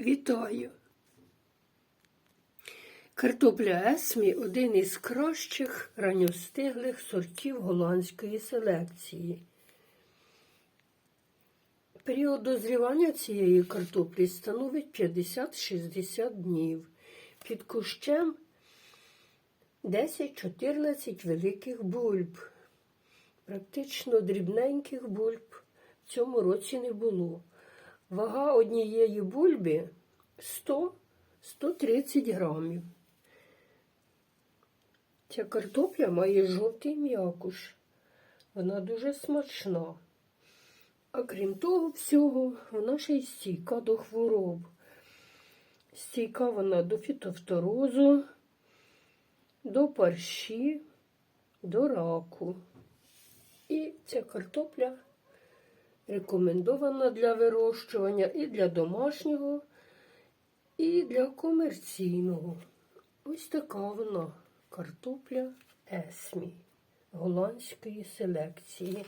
Вітаю! Картопля Есмі один із кращих ранньостиглих сортів голландської селекції. Період дозрівання цієї картоплі становить 50-60 днів. Під кущем 10-14 великих бульб. Практично дрібненьких бульб в цьому році не було. Вага однієї бульби 100-130 грамів. Ця картопля має жовтий м'якуш. Вона дуже смачна. А крім того всього, вона ще й стійка до хвороб. Стійка вона до фітофторозу, до парші, до раку. І ця картопля рекомендована для вирощування і для домашнього, і для комерційного. Ось така вона картопля Есмі голландської селекції.